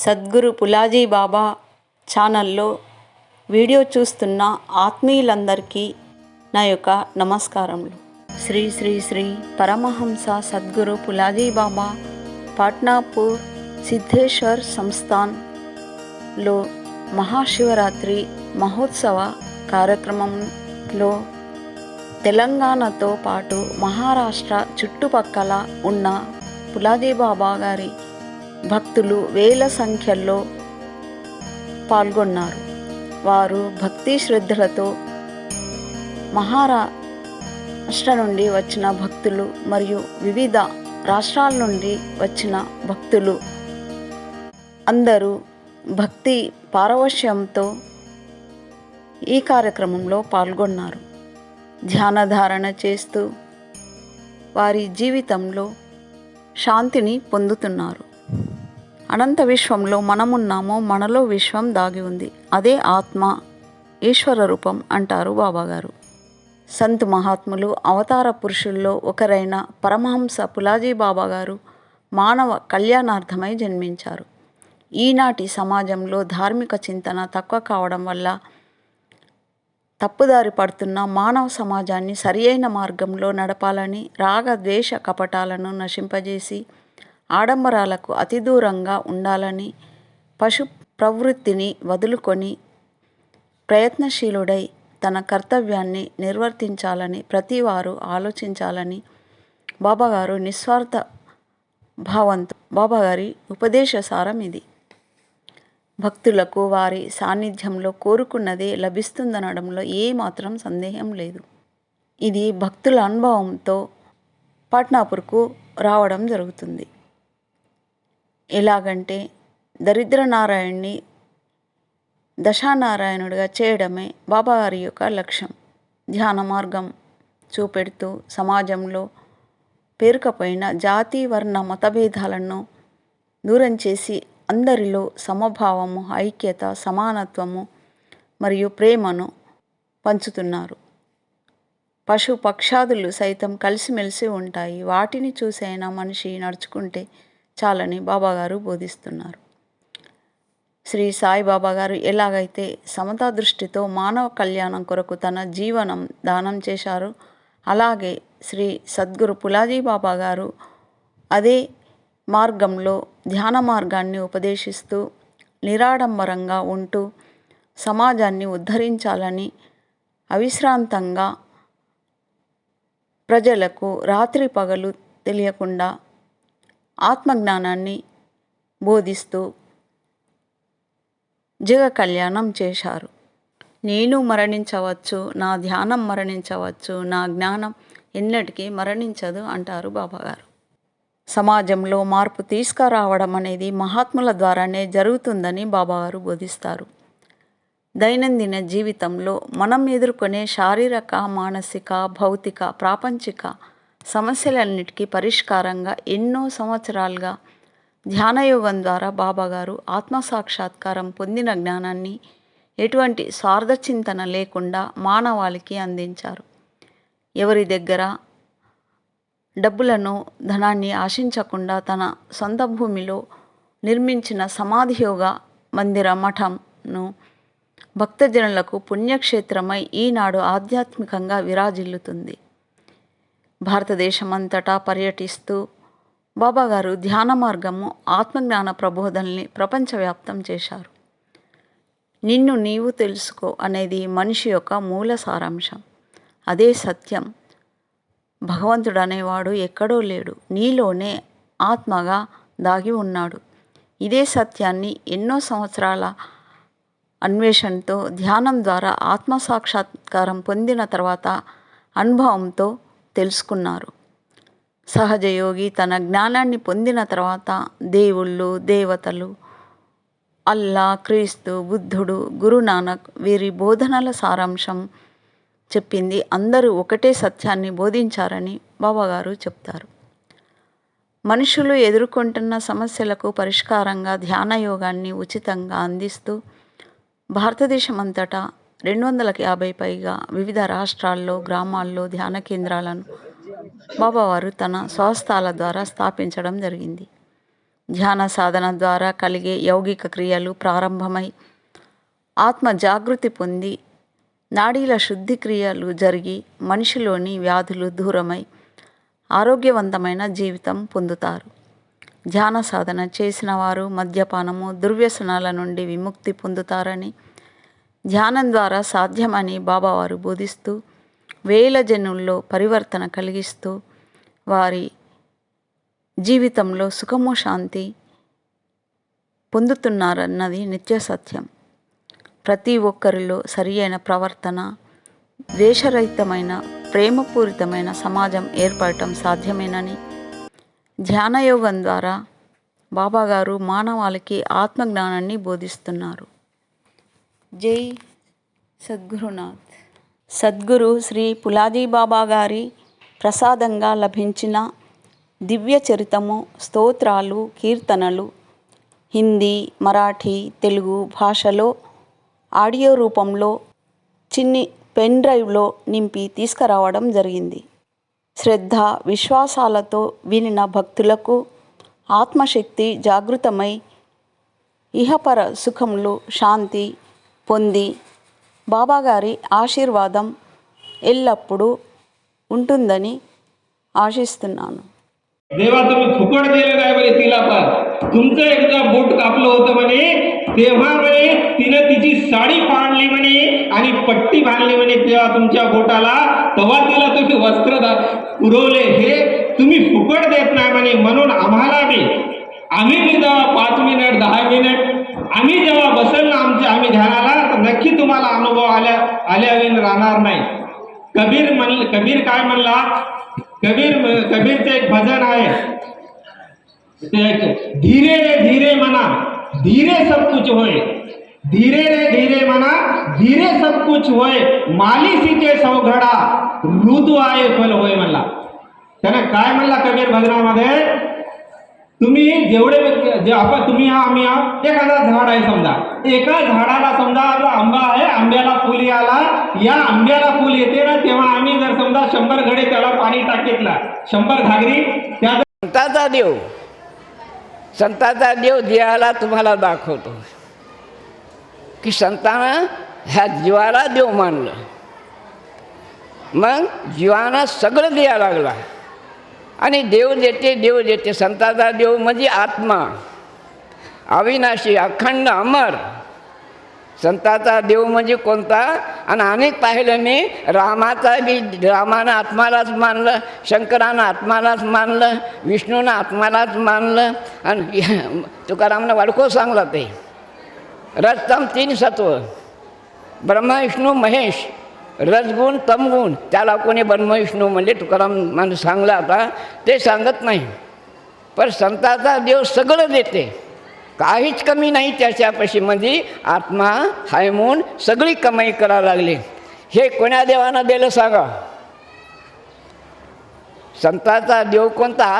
సద్గురు పులాజీ బాబా ఛానల్లో వీడియో చూస్తున్న ఆత్మీయులందరికీ నా యొక్క నమస్కారములు. శ్రీ శ్రీ శ్రీ పరమహంస సద్గురు పులాజీ బాబా పాట్నాపూర్ సిద్ధేశ్వర్ సంస్థాన్లో మహాశివరాత్రి మహోత్సవ కార్యక్రమంలో తెలంగాణతో పాటు మహారాష్ట్ర చుట్టుపక్కల ఉన్న పులాజీ బాబా గారి భక్తులు వేల సంఖ్యలో పాల్గొన్నారు. వారు భక్తి శ్రద్ధలతో మహారాష్ట్ర నుండి వచ్చిన భక్తులు మరియు వివిధ రాష్ట్రాల నుండి వచ్చిన భక్తులు. అందరూ భక్తి పారవశ్యంతో ఈ కార్యక్రమంలో పాల్గొన్నారు. ధ్యానధారణ చేస్తూ వారి జీవితంలో శాంతిని పొందుతున్నారు. అనంత విశ్వంలో మనమున్నామో మనలో విశ్వం దాగి ఉంది. అదే ఆత్మ ఈశ్వర రూపం అంటారు బాబాగారు. సంత్ మహాత్ములు అవతార పురుషుల్లో ఒకరైన పరమహంస పులాజీ బాబాగారు మానవ కళ్యాణార్థమై జన్మించారు. ఈనాటి సమాజంలో ధార్మిక చింతన తక్కువ కావడం వల్ల తప్పుదారి పడుతున్న మానవ సమాజాన్ని సరియైన మార్గంలో నడపాలని రాగ ద్వేష కపటాలను నశింపజేసి ఆడంబరాలకు అతి దూరంగా ఉండాలని పశు ప్రవృత్తిని వదులుకొని ప్రయత్నశీలుడై తన కర్తవ్యాన్ని నిర్వర్తించాలని ప్రతివారు ఆలోచించాలని బాబాగారు నిస్వార్థ భావంతో బాబాగారి ఉపదేశ సారం ఇది. భక్తులకు వారి సాన్నిధ్యంలో కోరుకున్నదే లభిస్తుందనడంలో ఏమాత్రం సందేహం లేదు. ఇది భక్తుల అనుభవంతో పాట్నాపూర్కు రావడం జరుగుతుంది. ఎలాగంటే దరిద్ర నారాయణ్ణి దశానారాయణుడిగా చేయడమే బాబాగారి యొక్క లక్ష్యం. ధ్యాన మార్గం చూపెడుతూ సమాజంలో పేరుకపోయిన జాతి వర్ణ మతభేదాలను దూరం చేసి అందరిలో సమభావము ఐక్యత సమానత్వము మరియు ప్రేమను పంచుతున్నారు. పశు పక్షాదులు సైతం కలిసిమెలిసి ఉంటాయి. వాటిని చూసైనా మనిషి నడుచుకుంటే చాలని బాబాగారు బోధిస్తున్నారు. శ్రీ సాయిబాబా గారు ఎలాగైతే సమతా దృష్టితో మానవ కళ్యాణం కొరకు తన జీవనం దానం చేశారు అలాగే శ్రీ సద్గురు పులాజీ బాబా గారు అదే మార్గంలో ధ్యాన మార్గాన్ని ఉపదేశిస్తూ నిరాడంబరంగా ఉంటూ సమాజాన్ని ఉద్ధరించాలని అవిశ్రాంతంగా ప్రజలకు రాత్రి పగలు తెలియకుండా ఆత్మజ్ఞానాన్ని బోధిస్తూ జగ కళ్యాణం చేశారు. నేను మరణించవచ్చు నా ధ్యానం మరణించవచ్చు నా జ్ఞానం ఎన్నటికీ మరణించదు అంటారు బాబాగారు. సమాజంలో మార్పు తీసుకురావడం అనేది మహాత్ముల ద్వారానే జరుగుతుందని బాబాగారు బోధిస్తారు. దైనందిన జీవితంలో మనం ఎదుర్కొనే శారీరక మానసిక భౌతిక ప్రాపంచిక సమస్యలన్నిటికీ పరిష్కారంగా ఎన్నో సంవత్సరాలుగా ధ్యానయోగం ద్వారా బాబాగారు ఆత్మసాక్షాత్కారం పొందిన జ్ఞానాన్ని ఎటువంటి స్వార్థ చింతన లేకుండా మానవాళికి అందించారు. ఎవరి దగ్గర డబ్బులను ధనాన్ని ఆశించకుండా తన సొంత భూమిలో నిర్మించిన సమాధియోగ మందిర మఠంను భక్తజనులకు పుణ్యక్షేత్రమై ఈనాడు ఆధ్యాత్మికంగా విరాజిల్లుతుంది. భారతదేశమంతటా పర్యటిస్తూ బాబాగారు ధ్యాన మార్గము ఆత్మజ్ఞాన ప్రబోధనల్ని ప్రపంచవ్యాప్తం చేశారు. నిన్ను నీవు తెలుసుకో అనేది మనిషి యొక్క మూల సారాంశం. అదే సత్యం. భగవంతుడు అనేవాడు ఎక్కడో లేడు. నీలోనే ఆత్మగా దాగి ఉన్నాడు. ఇదే సత్యాన్ని ఎన్నో సంవత్సరాల అన్వేషణతో ధ్యానం ద్వారా ఆత్మసాక్షాత్కారం పొందిన తర్వాత అనుభవంతో తెలుసుకున్నారు. సహజయోగి తన జ్ఞానాన్ని పొందిన తర్వాత దేవుళ్ళు దేవతలు అల్లా క్రీస్తు బుద్ధుడు గురునానక్ వీరి బోధనల సారాంశం చెప్పింది. అందరూ ఒకటే సత్యాన్ని బోధించారని బాబాగారు చెప్తారు. మనుషులు ఎదుర్కొంటున్న సమస్యలకు పరిష్కారంగా ధ్యాన యోగాన్ని ఉచితంగా అందిస్తూ భారతదేశమంతటా రెండు వందలకి యాభై పైగా వివిధ రాష్ట్రాల్లో గ్రామాల్లో ధ్యాన కేంద్రాలను బాబావారు తన స్వస్థాల ద్వారా స్థాపించడం జరిగింది. ధ్యాన సాధన ద్వారా కలిగే యౌగిక క్రియలు ప్రారంభమై ఆత్మ జాగృతి పొంది నాడీల శుద్ధి క్రియలు జరిగి మనిషిలోని వ్యాధులు దూరమై ఆరోగ్యవంతమైన జీవితం పొందుతారు. ధ్యాన సాధన చేసిన వారు మద్యపానము దుర్వ్యసనాల నుండి విముక్తి పొందుతారని ధ్యానం ద్వారా సాధ్యమని బాబావారు బోధిస్తూ వేల జనుల్లో పరివర్తన కలిగిస్తూ వారి జీవితంలో సుఖము శాంతి పొందుతున్నారన్నది నిత్య సత్యం. ప్రతి ఒక్కరిలో సరి అయిన ప్రవర్తన ద్వేషరహితమైన ప్రేమపూరితమైన సమాజం ఏర్పడటం సాధ్యమేనని ధ్యానయోగం ద్వారా బాబాగారు మానవాళికి ఆత్మజ్ఞానాన్ని బోధిస్తున్నారు. జై సద్గురునాథ్. సద్గురు శ్రీ పులాజీ బాబా గారి ప్రసాదంగా లభించిన దివ్య చరితము స్తోత్రాలు కీర్తనలు హిందీ మరాఠీ తెలుగు భాషలో ఆడియో రూపంలో చిన్ని పెన్ డ్రైవ్లో నింపి తీసుకురావడం జరిగింది. శ్రద్ధ విశ్వాసాలతో వినిన భక్తులకు ఆత్మశక్తి జాగృతమై ఇహపర సుఖములు శాంతి పొంది బాబాగారి ఆశీర్వాదం ఎల్లప్పుడూ ఉంటుందని ఆశిస్తున్నాను देवा तुम्ही फुकट दिलं काय म्हणे तिला पण तुमचं एकदा बोट कापलं होतं म्हणे तेव्हा म्हणे तिनं तिची साडी फाडली म्हणे आणि पट्टी बांधली म्हणे तेव्हा तुमच्या बोटाला तेव्हा तिला तुम्ही वस्त्र दा- पुरवले हे तुम्ही फुकट देत नाही म्हणे म्हणून आम्हाला बी आम्ही बी जेव्हा पाच मिनिट दहा मिनिट आम्ही जेव्हा बसल ना आमच्या आम्ही ध्यानाला तर नक्की तुम्हाला अनुभव आल्या आल्याविन राहणार नाही. कबीर म्हण कबीर काय म्हणला? कबीर कबीरचं एक भजन आहे. धीरे रे धीरे म्हणा धीरे सब कुछ होय. धीरे रे धीरे म्हणा धीरे सब कुछ होय. मालिसीचे सौघडा ऋतू आहे फल होय म्हणला. त्यानं काय म्हणला कबीर भजनामध्ये? तुम्ही जेवढे व्यक्ती जे आपण तुम्ही हा आम्ही हा एखादा झाड आहे समजा. एका झाडाला समजा आपला आंबा आहे आंब्याला फुल आला या आंब्याला फुल येते ना तेव्हा आम्ही जर समजा शंभर घडे त्याला पाणी टाकीतला शंभर घागरी त्या संताचा देव. संताचा देव देवाला तुम्हाला दाखवतो. की संतानं ह्या जीवाला देव मानलं. मग जीवानं सगळं द्यायला लागला. आणि देव देते देव देते संताचा देव म्हणजे आत्मा. अविनाशी अखंड अमर. संताचा देव म्हणजे कोणता? आणि अनेक पाहिलं मी रामाचा बी रामानं आत्मालाच मानलं शंकरानं आत्मालाच मानलं विष्णूनं आत्मालाच मानलं आणि तुकारामनं वाडको सांगला ते. रजतम तीन सत्व. ब्रह्मा विष्णू महेश. रजगुण तमगुण त्याला कोणी ब्रह्मविष्णू म्हणजे तुकाराम माणूस सांगला आता ते सांगत नाही. पण संताचा देव सगळं देते. काहीच कमी नाही त्याच्यापाशी म्हणजे आत्मा हाय म्हणून सगळी कमाई करायला लागली. हे कोण्या देवानं दिलं सांगा? संताचा देव कोणता?